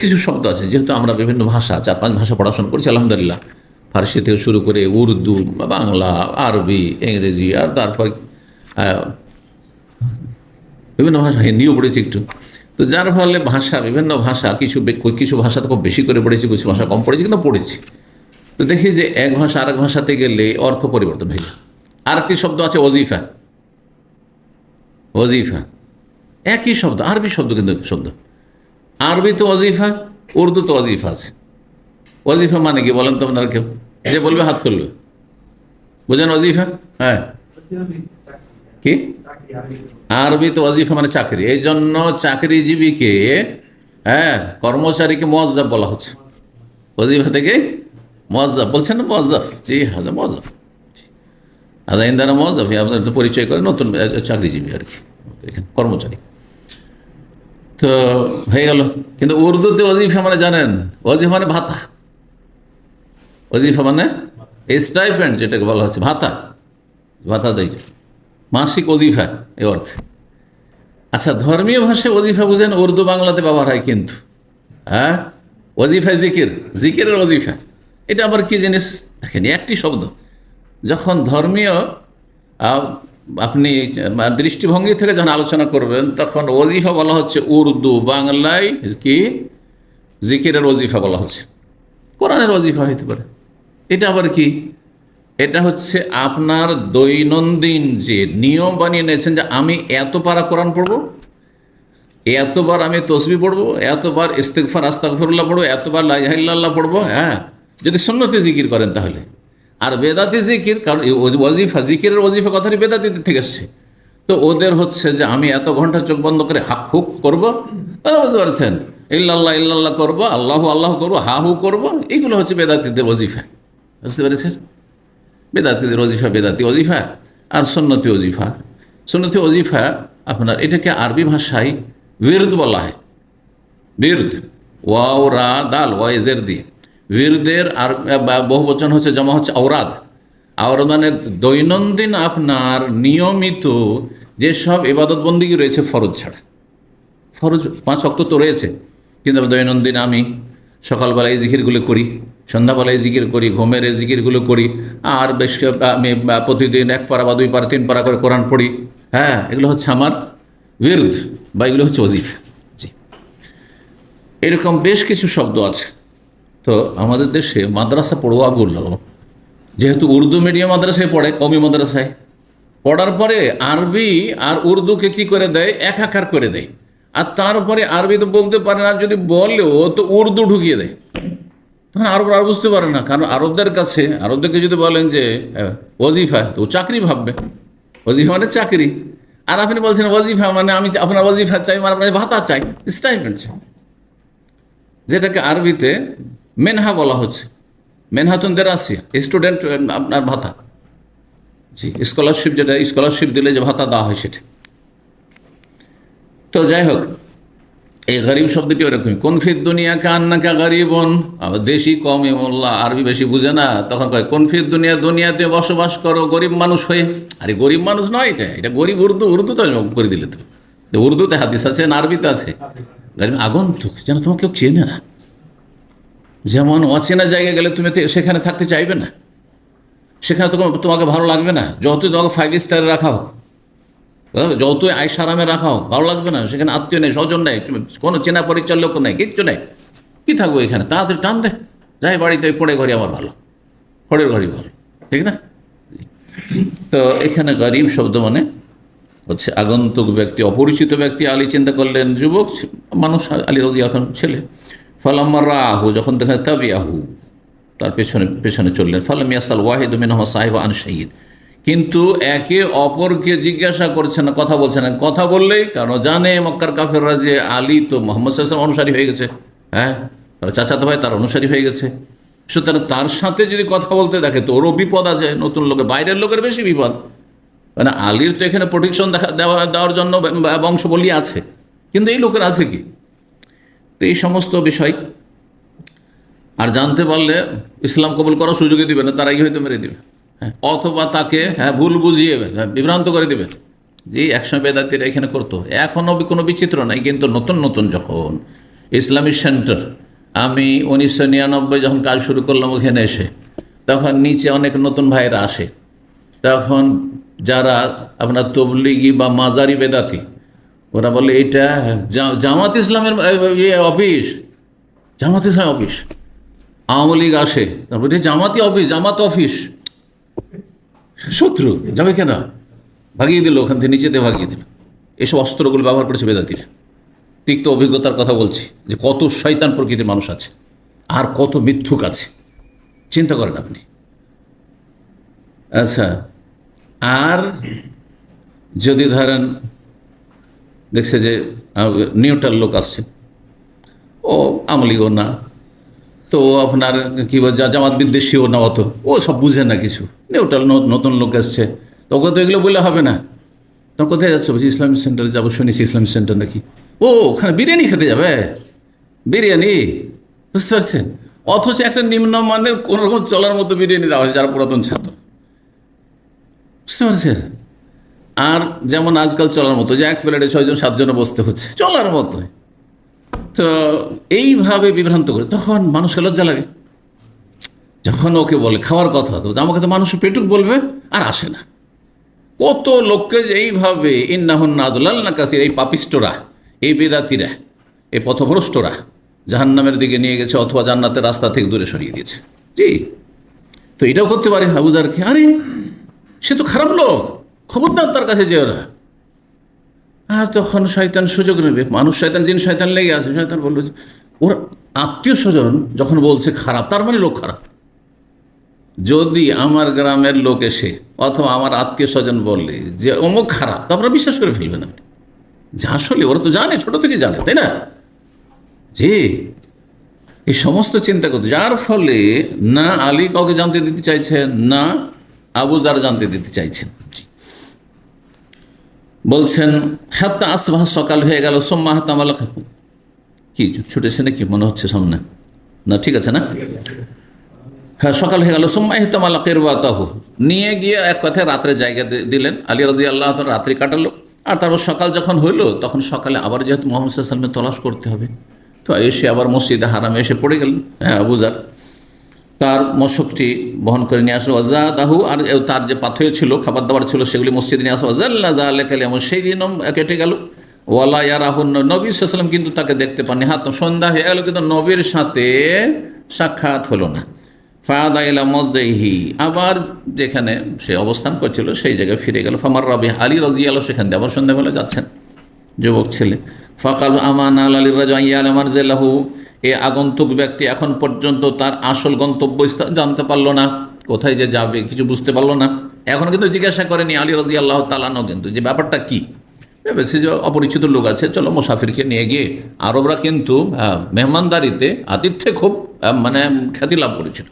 কিছু শব্দ আছে, যেহেতু আমরা বিভিন্ন ভাষা, চার পাঁচ ভাষা পড়াশোনা করছি, আলহামদুলিল্লাহ। ফার্সি থেকে শুরু করে উর্দু, বাংলা, আরবি, ইংরেজি, আর তারপর বিভিন্ন ভাষা, হিন্দিও পড়েছি একটু। তো যার ফলে ভাষা, বিভিন্ন ভাষা, কিছু কিছু ভাষা তো খুব বেশি করে পড়েছি, কিছু ভাষা কম পড়েছি, কিন্তু পড়েছি। তো দেখি যে এক ভাষা আরেক ভাষাতে গেলে অর্থ পরিবর্তন হয়ে যায়। আরেকটি শব্দ আছে ওজিফা। ওজিফা। একই শব্দ, আরবি শব্দ কিন্তু শব্দ। আরবি তো ওজিফা উর্দু তো ওজিফা আছে। ওজিফা মানে কি বলেন তো আপনারা কেউ যে বলবে হাত তুলবে। বুঝেন ওজিফা হ্যাঁ। কি? আরবি তো ওজিফা মানে চাকরি। এই জন্য চাকরিজীবীকে হ্যাঁ কর্মচারীকে মজ্জাব বলা হচ্ছে। ওজিফা থেকে মজ্জাব বলছেন না মজ্জাব জি হাজার মজ্জাব আদা ইন্দারা মজ্জাব আপনার পরিচয় করে নতুন চাকরিজীবী আর কি। কর্মচারী। তো হয়ে গেল। কিন্তু উর্দুতে ওজিফা মানে জানেন? ওজিফা মানে ভাতা। ওজিফা মানে স্টাইপেন্ড, যেটাকে বলা হচ্ছে, ভাতা। ভাতা দেয়। মাসিক ওজিফা এ অর্থে। আচ্ছা ধর্মীয় ভাষায় ওজিফা বুঝেন, উর্দু বাংলাতে ব্যবহার হয় কিন্তু। হ্যাঁ? ওজিফা জিকির, জিকিরের ওজিফা এটা আবার কি জিনিস? দেখেন, একটি শব্দ। যখন ধর্মীয় আপনি দৃষ্টিভঙ্গি থেকে যখন আলোচনা করবেন, তখন ওজিফা বলা হচ্ছে উর্দু, বাংলায় কি? জিকিরের ওজিফা বলা হচ্ছে। কোরআনের ওজিফা হইতে পারে। এটা আবার কি? এটা হচ্ছে আপনার দৈনন্দিন যে নিয়ম বানিয়ে নিয়েছেন যে আমি এত পারা কোরআন পড়ব, এতবার আমি তসবি পড়ব, এতবার ইস্তেকফার আস্তাকফরুল্লাহ পড়ব, এতবার লাইহাল্লাহ পড়ব হ্যাঁ। যদি সুন্নতি জিকির করেন তাহলে। আর বেদাতি জিকির, কারণ এই ওজ- ওয়াজিফা, জিকিরের ওজিফা কথাটি বেদাতিদের থেকে এসছে। তো ওদের হচ্ছে যে আমি এত ঘণ্টা চোখ বন্ধ করে হাক হুক করব কথা বুঝতে পারছেন, ইল্লাল্লাহ ইল্লাল্লাহ করব, আল্লাহ আল্লাহ করব, হা হু করব, এইগুলো হচ্ছে বেদাতিদের ওজিফা বুঝতে পেরেছেন? বেদাতিদের ওজিফা বেদাতি ওজিফা আর সন্নতি ওজিফা সন্নতি ওজিফা আপনার এটাকে আরবি ভাষায় বিরদ বলা হয়। বিরদ, ওয়াও, রা, দাল ওয়াইজের দিয়ে। বীরদের আর বহু বচন হচ্ছে জমা হচ্ছে আওরাদ আওরাদ মানে দৈনন্দিন আপনার নিয়মিত যেসব ইবাদত বন্দিগি রয়েছে ফরজ ছাড়া ফরজ পাঁচ অক্ত তো রয়েছে কিন্তু দৈনন্দিন আমি সকালবেলায় জিকিরগুলো করি, সন্ধ্যাবেলায় জিকির করি, ঘুমের এই জিকিরগুলো করি, আর বেশ আমি প্রতিদিন এক পারা বা দুই পারা, তিন পারা করে কোরআন পড়ি। হ্যাঁ এগুলো হচ্ছে আমার বিরুদ্ধ বা এগুলো হচ্ছে ওজিফা। জি। এরকম বেশ কিছু শব্দ আছে। তো আমাদের দেশে মাদ্রাসা পড়ুয়াগুলো যেহেতু উর্দু মিডিয়াম মাদ্রাসায় পড়ে, কমি মাদ্রাসায়, পড়ার পরে আরবি আর উর্দুকে কি করে দেয়? একাকার করে দেয়। আর তারপরে আরবি তো বলতে পারে না যদি বলেও তো উর্দু ঢুকিয়ে দেয়। তখন আরব আর বুঝতে পারে না, কারণ আরবদের কাছে, আরবদেরকে যদি বলেন যে ওজিফা তো চাকরি ভাববে। ওজিফা মানে চাকরি। আর আপনি বলছেন, ওজিফা মানে আমি আপনার ওজিফা চাই মানে আপনার ভাতা চাই। স্টাইপেন্ড চাই। যেটাকে আরবিতে মেনহা বলা হচ্ছে। মেনহাতুন দেরাসিয়া স্টুডেন্ট আপনার ভাতা। জি স্কলারশিপ যেটা স্কলারশিপ দিলে যে ভাতা দেওয়া হয় সেটা। তো যাই হোক এই গরিব শব্দটি ওরকমই? কনফিদ দুনিয়া কান্নাকা গরিবন? আবার দেশি কম মোল্লা আরবি বেশি বুঝে না তখন কয় কনফিদ দুনিয়া দুনিয়াতে বসবাস করো গরিব মানুষ হয়ে? আরে গরিব মানুষ নয় এটা এটা গরিব উর্দু উর্দু তো করে দিলে তো। তো উর্দুতে হাদিস আছে না আরবিতে আছে। গরিব আগন্তুক যেন তোমাকে কেউ চেনে না। যেমন অচেনা জায়গায় গেলে তুমি তো সেখানে থাকতে চাইবে না। সেখানে তোমাকে তোমাকে ভালো লাগবে না। যতই তোমাকে ফাইভ স্টারে রাখা হোক বুঝলে? যতই আরামে রাখা হোক, ভালো লাগবে না। সেখানে আত্মীয় নেই, স্বজন নেই কোনো চেনা পরিচয় লোক নেই, কিচ্ছু নেই। কী থাকব এখানে? তাড়াতাড়ি টান দে। যাই বাড়িতে ওই পড়ে ঘরে আমার ভালো। পড়ের ঘরই ভালো। ঠিক না? তো এখানে গরিব শব্দ মানে হচ্ছে আগন্তুক ব্যক্তি, অপরিচিত ব্যক্তি আলী চিন্তা করলেন, যুবক, মানুষ আলী এখন ছেলে। ফালাম্মা রাহু, যখন দেখলেন তাবি আহু তার পেছনে পেছনে চললেন। ফালাম ইয়াসাল ওয়াহিদ মিন সাহেব আন শাহিদ। কিন্তু একে অপরকে জিজ্ঞাসা করছে না, কথা বলছে না। কথা বললেই কারণ জানে, মক্কার কাফেররা যে আলী তো মোহাম্মদ সাল্লাম অনুসারী হয়ে গেছে। হ্যাঁ? তার চাচাতো ভাই তার অনুসারী হয়ে গেছে। সুতরাং তার সাথে যদি কথা বলতে দেখে, তো ওরও বিপদ আছে, নতুন লোকের, বাইরের লোকের বেশি বিপদ। মানে আলীর তো এখানে প্রোটেকশন দেখা, দেওয়া, দেওয়ার জন্য বংশ বলি আছে। কিন্তু এই লোকের আছে কি? তো এই সমস্ত বিষয় আর জানতে পারলে ইসলাম কবুল করার সুযোগই দিবে না তারা কি হয়তো মেরে দিবে। হ্যাঁ অথবা তাকে হ্যাঁ ভুল বুঝিয়ে হ্যাঁ, বিভ্রান্ত করে দিবে। জি একসময় বেদাতিরা এখানে করতো এখনও কোনো বিচিত্র নাই কিন্তু নতুন নতুন যখন ইসলামিক সেন্টার আমি উনিশশো নিরানব্বই যখন কাজ শুরু করলাম ওখানে এসে তখন নিচে অনেক নতুন ভাইরা আসে। তখন যারা আপনার তবলিগি বা মাজারি বেদাতি ওরা বলে, এটা জামাত ইসলামের ইয়ে অফিস। জামাত ইসলাম অফিস। আওয়ামী লীগ আসে। তারপর জামাতি অফিস, জামাত অফিস। শত্রু, যাবে কেন? ভাগিয়ে দিল, ওখান থেকে নিচেতে ভাগিয়ে দিল। এসব অস্ত্রগুলো ব্যবহার করেছে বেদাতিরা। তিক্ত অভিজ্ঞতার কথা বলছি যে, কত শয়তান প্রকৃতির মানুষ আছে, আর কত মিথ্যুক আছে। চিন্তা করেন আপনি। আচ্ছা আর যদি ধরেন দেখছে যে নিউট্রাল লোক আসছে। ও আমলিগও না। তো আপনার কি বল যা- জামাত বিদ্বেষীও না অত। ও সব বুঝে না কিছু। নিউট্রাল ন- নতুন লোক আসছে। তো ওকে তো এগুলো বললে হবে না। তখন কোথায় যাচ্ছ? বলছি ইসলামিক সেন্টারে যাব। শুনেছি ইসলামিক সেন্টার নাকি। ও, ওখানে বিরিয়ানি খেতে যাবে? বিরিয়ানি? বুঝতে পারছেন? অথচ একটা নিম্নমানের কোনো রকম চলার মতো বিরিয়ানি দেওয়া হয় যারা পুরাতন ছাত্র। বুঝতে পারছেন? আর যেমন আজকাল চলার মতো, যে এক প্লেটে ছয়জন সাতজনে বসতে হচ্ছে, চলার মতো তো এইভাবে বিভ্রান্ত করে, তখন মানুষকে লজ্জা লাগে। যখন ওকে বলে, খাওয়ার কথা তো আমাকে তো মানুষের পেটুক বলবে, আর আসে না। কত লোককে যে এইভাবে ইন্নাহন নাদুল্লাল না কাসির এই পাপিষ্টরা এই বেদাতিরা, এই পথভ্রষ্টরা, জাহান্নামের দিকে নিয়ে গেছে অথবা জান্নাতের রাস্তা থেকে দূরে সরিয়ে দিয়েছে। জি। তো এটাও করতে পারে আবুজারকে আরে, সে তো খারাপ লোক। খবরদার তার কাছে যেও না। আর তখন শয়তান সুযোগ নেবে। মানুষ শয়তান, জিন শয়তান লেগে আছে। শয়তান বলল যে, ওর আত্মীয় স্বজন যখন বলছে খারাপ, তার মানে লোক খারাপ। যদি আমার গ্রামের লোক এসে অথবা আমার আত্মীয় স্বজন বললে যে, অমুক খারাপ, তো আপনারা বিশ্বাস করে ফেলবেন আপনি যে আসলে ওরা তো জানে, ছোট থেকে জানে, তাই না? যে, এই সমস্ত চিন্তা করতে, যার ফলে না আলী কাউকে জানতে দিতে চাইছেন, না আবু জার জানতে দিতে চাইছেন। বলছেন, হাত্তা আসবাহ সকাল হয়ে গেল, সোম্মা হাত্তা মালা কি ছুটেছে নাকি মনে হচ্ছে সামনে? না, ঠিক আছে না? হ্যাঁ সকাল হয়ে গেল, সোম্মা হিতামালা কেরবাতাহু নিয়ে গিয়ে এক কথায় রাত্রে জায়গা দিলেন। আলী রাজি আল্লাহ রাত্রি কাটালো। আর তারপর সকাল যখন হইল, তখন সকালে আবার যেহেতু মোহাম্মদ সাল্লামের তলাশ করতে হবে, তো এসে আবার মসজিদে হারামে এসে পড়ে গেলেন হ্যাঁ আবুজার তার মশকটি বহন করে নিয়ে আসো আসলো। দাহু আর তার যে পাথর ছিল খাবার দাবার ছিল, সেগুলি মসজিদে নিয়ে আসলো। ওয়াজাল্লা যা লেখালে এমন সেই দিনও কেটে গেল। ওয়ালা ইয়ারাহুন নবী সাল্লাম কিন্তু তাকে দেখতে পাননি। হাত সন্ধ্যা হয়ে গেল, কিন্তু নবীর সাথে সাক্ষাৎ হলো না। ফাদা ইলা মজ্জাইহি, আবার যেখানে সে অবস্থান করছিল, সেই জায়গায় ফিরে গেল। ফামার রবি আলী রাজি আলো সেখান দিয়ে আবার সন্ধ্যাবেলা যাচ্ছেন। যুবক ছেলে। ফাকাল আমান আল আলী রাজা ইয়াল আমার জেলাহু এ আগন্তুক ব্যক্তি এখন পর্যন্ত তার আসল গন্তব্য স্থান জানতে পারল না। কোথায় যে যাবে কিছু বুঝতে পারল না। এখন কিন্তু জিজ্ঞাসা করেনি আলী রাজি আল্লাহ তালানো কিন্তু যে ব্যাপারটা কি? ভেবেছি যে অপরিচিত লোক আছে, চলো মুসাফিরকে নিয়ে গিয়ে আরবরা কিন্তু মেহমানদারিতে আতিথ্যে খুব মানে খ্যাতি লাভ করেছিল।